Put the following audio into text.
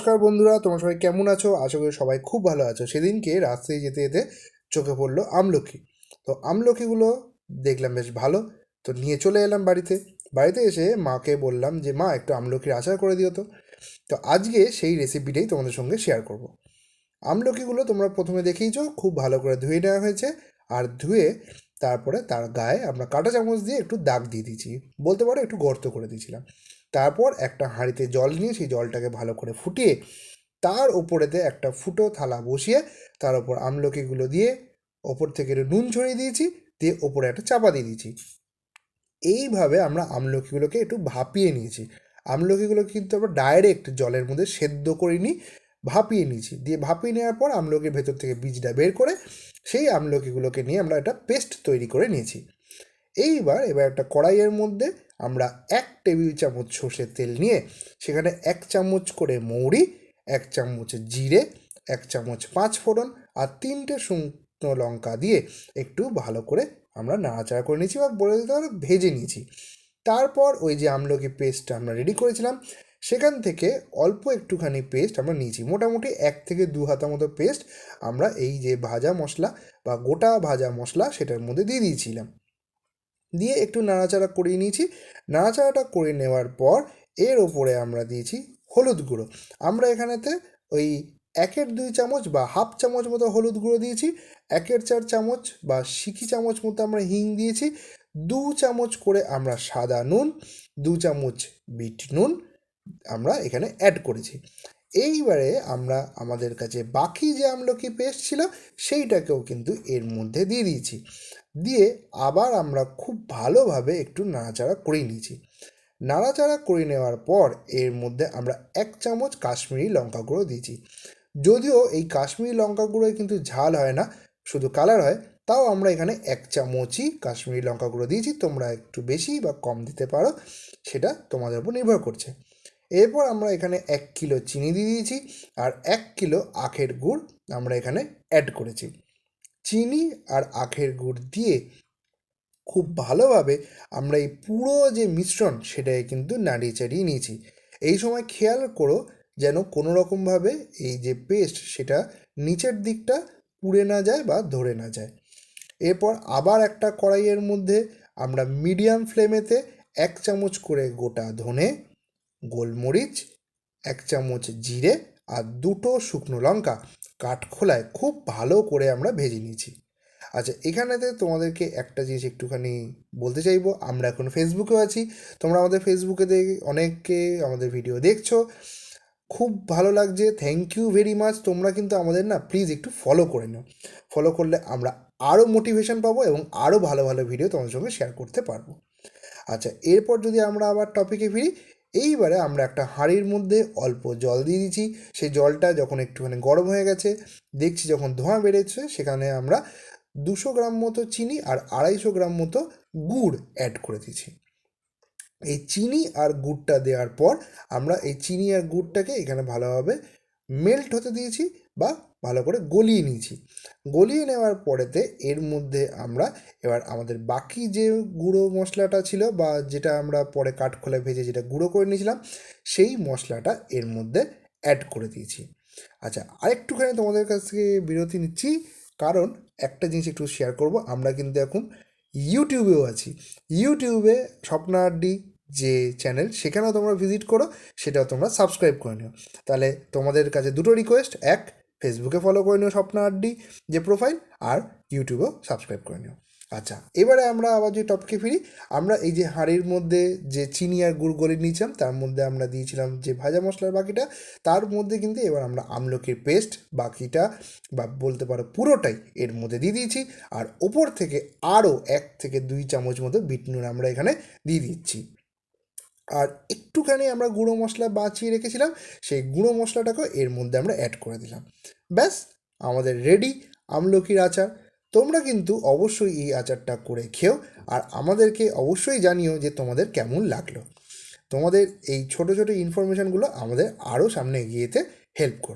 নমস্কার বন্ধুরা, তোমরা সবাই কেমন আছো? আশা করি সবাই খুব ভালো আছো। সেদিনকে রাস্তায় যেতে যেতে চোখে পড়ল আমলকি। তো আমলকিগুলো দেখলাম বেশ ভালো। তো নিয়ে চলে এলাম বাড়িতে। বাড়িতে এসে মাকে বললাম যে, মা, একটু আমলকির আচার করে দিও তো। তো আজকে সেই রেসিপিটাই তোমাদের সঙ্গে শেয়ার করব। আমলকিগুলো তোমরা প্রথমে দেখেইছো খুব ভালো করে ধুয়ে নেওয়া হয়েছে। আর ধুয়ে তারপরে তার গায়ে আমরা কাঁটা চামচ দিয়ে একটু দাগ দিয়ে দিয়েছি। বলতে পারো একটু গর্ত করে দিয়েছিলাম। তারপর একটা হাঁড়িতে জল নিয়ে সেই জলটাকে ভালো করে ফুটিয়ে তার ওপরেতে একটা ফুটো থালা বসিয়ে তার ওপর আমলকিগুলো দিয়ে ওপর থেকে একটু নুন ছড়িয়ে দিয়েছি, দিয়ে ওপরে একটা চাপা দিয়ে দিয়েছি। এইভাবে আমরা আমলকিগুলোকে একটু ভাপিয়ে নিয়েছি। আমলকিগুলো কিন্তু আমরা ডাইরেক্ট জলের মধ্যে সেদ্ধ করিনি ভাপিয়ে নিয়েছি। দিয়ে ভাপিয়ে নেওয়ার পর আমলকির ভেতর থেকে বীজটা বের করে সেই আমলকিগুলোকে নিয়ে আমরা একটা পেস্ট তৈরি করে নিয়েছি। এইবার, এবার একটা কড়াইয়ের মধ্যে আমরা এক টেবিল চামচ সর্ষের তেল নিয়ে সেখানে এক চামচ করে মৌরি, এক চামচ জিরে, এক চামচ পাঁচ ফোড়ন আর তিনটে শুকনো লঙ্কা দিয়ে একটু ভালো করে আমরা নাড়াচাড়া করে নিয়েছি বা বলে দিতে ভেজে নিয়েছি। তারপর ওই যে আমলকি পেস্টটা আমরা রেডি করেছিলাম, সেখান থেকে অল্প একটুখানি পেস্ট আমরা নিয়েছি। মোটামুটি এক থেকে দু হাতা মতো পেস্ট আমরা এই যে ভাজা মশলা বা গোটা ভাজা মশলা সেটার মধ্যে দিয়ে দিয়েছিলাম। দিয়ে একটু নাড়াচাড়া করিয়ে নিয়েছি। নাড়াচাড়াটা করে নেওয়ার পর এর ওপরে আমরা দিয়েছি হলুদ গুঁড়ো। আমরা এখানেতে ওই একের দুই চামচ বা হাফ চামচ মতো হলুদ গুঁড়ো দিয়েছি, একের চার চামচ বা সিকি চামচ মতো আমরা হিং দিয়েছি, দু চামচ করে আমরা সাদা নুন, দু চামচ বিট নুন আমরা এখানে অ্যাড করেছি। এইবারে আমরা আমাদের কাছে বাকি যে আমলকি পেস্ট ছিল, সেইটাকেও কিন্তু এর মধ্যে দিয়ে দিয়েছি। দিয়ে আবার আমরা খুব ভালোভাবে একটু নাড়াচাড়া করে নিয়েছি। নাড়াচাড়া করে নেওয়ার পর এর মধ্যে আমরা এক চামচ কাশ্মীরি লঙ্কা গুঁড়ো দিয়েছি। যদিও এই কাশ্মীরি লঙ্কা গুঁড়োয় কিন্তু ঝাল হয় না, শুধু কালার হয়, তাও আমরা এখানে এক চামচই কাশ্মীরি লঙ্কা গুঁড়ো দিয়েছি। তোমরা একটু বেশি বা কম দিতে পারো, সেটা তোমাদের উপর নির্ভর করছে। এরপর আমরা এখানে এক কিলো চিনি দিয়ে দিয়েছি আর এক কিলো আখের গুড় আমরা এখানে অ্যাড করেছি। চিনি আর আখের গুড় দিয়ে খুব ভালোভাবে আমরা এই পুরো যে মিশ্রণ সেটাকে কিন্তু নাড়িয়ে চাড়িয়ে নিয়েছি। এই সময় খেয়াল করো যেন কোনো রকমভাবে এই যে পেস্ট সেটা নিচের দিকটা পুড়ে না যায় বা ধরে না যায়। এরপর আবার একটা কড়াইয়ের মধ্যে আমরা মিডিয়াম ফ্লেমেতে এক চামচ করে গোটা ধনে গোলমরিচ, এক চামচ জিরে আর দুটো শুকনো লঙ্কা কাঠখোলায় খুব ভালো করে আমরা ভেজে নিয়েছি। আচ্ছা এখানেতে তোমাদেরকে একটা জিনিস একটুখানি বলতে চাইব। আমরা এখন ফেসবুকেও আছি। তোমরা আমাদের ফেসবুকে দেখে অনেকে আমাদের ভিডিও দেখছ। খুব ভালো লাগছে। থ্যাংক ইউ ভেরি মাচ তোমরা কিন্তু আমাদের না প্লিজ একটু ফলো করে নাও। ফলো করলে আমরা আরও মোটিভেশন পাবো এবং আরও ভালো ভালো ভিডিও তোমাদের সঙ্গে শেয়ার করতে পারব। আচ্ছা এরপর যদি আমরা আবার টপিকে ফিরি এইবারে আমরা একটা হাঁড়ির মধ্যে অল্প জল দিয়ে দিচ্ছি। সেই জলটা যখন একটুখানি গরম হয়ে গেছে, দেখছি যখন ধোঁয়া বেড়েছে সেখানে আমরা দুশো গ্রাম মতো চিনি আর আড়াইশো গ্রাম মতো গুড় অ্যাড করে দিয়েছি এই চিনি আর গুড়টা দেওয়ার পর আমরা এই চিনি আর গুড়টাকে এখানে ভালোভাবে মেল্ট হতে দিয়েছি বা ভালো করে গলিয়ে নিয়েছি। গলিয়ে নেওয়ার পরেতে এর মধ্যে আমরা এবার আমাদের বাকি যে গুঁড়ো মশলাটা ছিল বা যেটা আমরা পরে কাঠখোলা ভেজে যেটা গুঁড়ো করে নিয়েছিলাম, সেই মশলাটা এর মধ্যে অ্যাড করে দিয়েছি। আচ্ছা আরেকটুখানি তোমাদের কাছ থেকে বিরতি নিচ্ছি, কারণ একটা জিনিস একটু শেয়ার করব, আমরা কিন্তু এখন ইউটিউবেও আছি। ইউটিউবে স্বপ্নাড্ডি যে চ্যানেল সেখানেও তোমরা ভিজিট করো, সেটাও তোমরা সাবস্ক্রাইব করে নিও। তাহলে তোমাদের কাছে দুটো রিকোয়েস্ট এক ফেসবুকে ফলো করে নিও স্বপ্ন আড্ডি, যে প্রোফাইল আর ইউটিউবেও সাবস্ক্রাইব করে নিও। আচ্ছা এবারে আমরা আবার যে টপিকে ফিরি, আমরা এই যে হাঁড়ির মধ্যে যে চিনি আর গুড় গলে নিয়েছিলাম, তার মধ্যে আমরা দিয়েছিলাম যে ভাজা মশলার বাকিটা, তার মধ্যে কিন্তু এবার আমরা আমলকির পেস্ট বাকিটা, বা বলতে পারো পুরোটাই এর মধ্যে দিয়ে দিয়েছি, আর ওপর থেকে আরও এক থেকে দুই চামচ মতো বিট নুন আমরা এখানে দিয়ে দিচ্ছি। আর একটুখানি আমরা গুঁড়ো মশলা বাঁচিয়ে রেখেছিলাম, সেই গুঁড়ো মশলাটাকেও এর মধ্যে আমরা অ্যাড করে দিলাম। ব্যাস, আমাদের রেডি আমলকির আচার। তোমরা কিন্তু অবশ্যই এই আচারটা করে খেও আর আমাদেরকে অবশ্যই জানিও যে তোমাদের কেমন লাগল। তোমাদের এই ছোট ছোটো ইনফরমেশানগুলো আমাদের আরও সামনে এগিয়েতে হেল্প করবে।